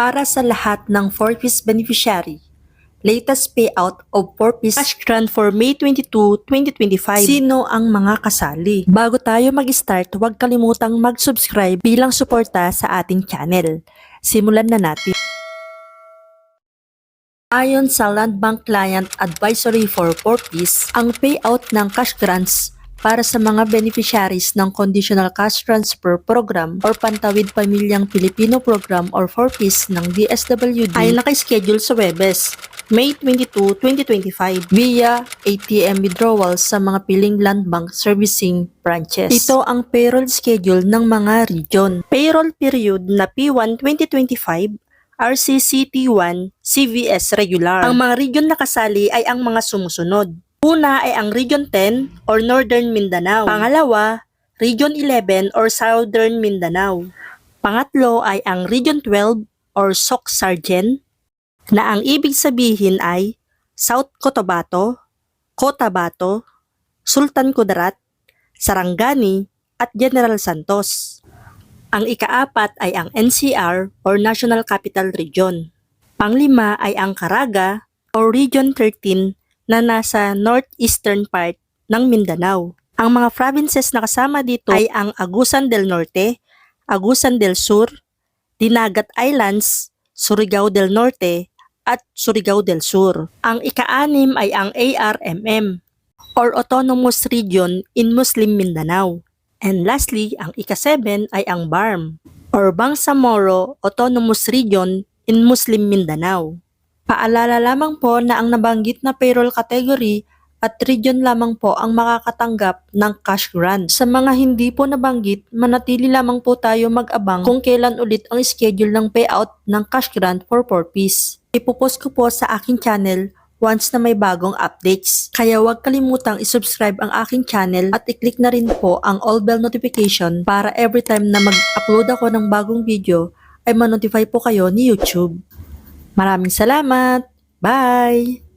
para sa lahat ng 4-piece beneficiary. Latest payout of 4-piece cash grant for May 22, 2025. Sino ang mga kasali? Bago tayo mag-start, huwag kalimutang mag-subscribe bilang suporta sa ating channel. Simulan na natin. Ayon sa Land Bank Client Advisory for 4-piece, ang payout ng cash grants para sa mga beneficiaries ng Conditional Cash Transfer Program or Pantawid Pamilyang Pilipino Program or 4-piece ng DSWD ay nakaschedule sa Webes, May 22, 2025 via ATM withdrawal sa mga piling land bank servicing branches. Ito ang payroll schedule ng mga region. Payroll period na P1 2025 RCCT1 CVS regular. Ang mga region na kasali ay ang mga sumusunod. Una ay ang Region 10 or Northern Mindanao. Pangalawa, Region 11 or Southern Mindanao. Pangatlo ay ang Region 12 or SOC Sargent na ang ibig sabihin ay South Cotabato, Cotabato, Sultan Kudarat, Sarangani at General Santos. Ang ikaapat ay ang NCR or National Capital Region. Panglima ay ang Caraga or Region 13 na nasa northeastern part ng Mindanao. Ang mga provinces na kasama dito ay ang Agusan del Norte, Agusan del Sur, Dinagat Islands, Surigao del Norte, at Surigao del Sur. Ang ikaanim ay ang ARMM or Autonomous Region in Muslim Mindanao. And lastly, ang ika-7 ay ang BARM or Bangsamoro Autonomous Region in Muslim Mindanao. Paalala lamang po na ang nabanggit na payroll category at region lamang po ang makakatanggap ng cash grant. Sa mga hindi po nabanggit, manatili lamang po tayo mag-abang kung kailan ulit ang schedule ng payout ng cash grant for 4-piece. Ipopost ko po sa aking channel once na may bagong updates. Kaya huwag kalimutang isubscribe ang aking channel at i-click na rin po ang all bell notification para every time na mag-upload ako ng bagong video ay manotify po kayo ni YouTube. Maraming salamat! Bye!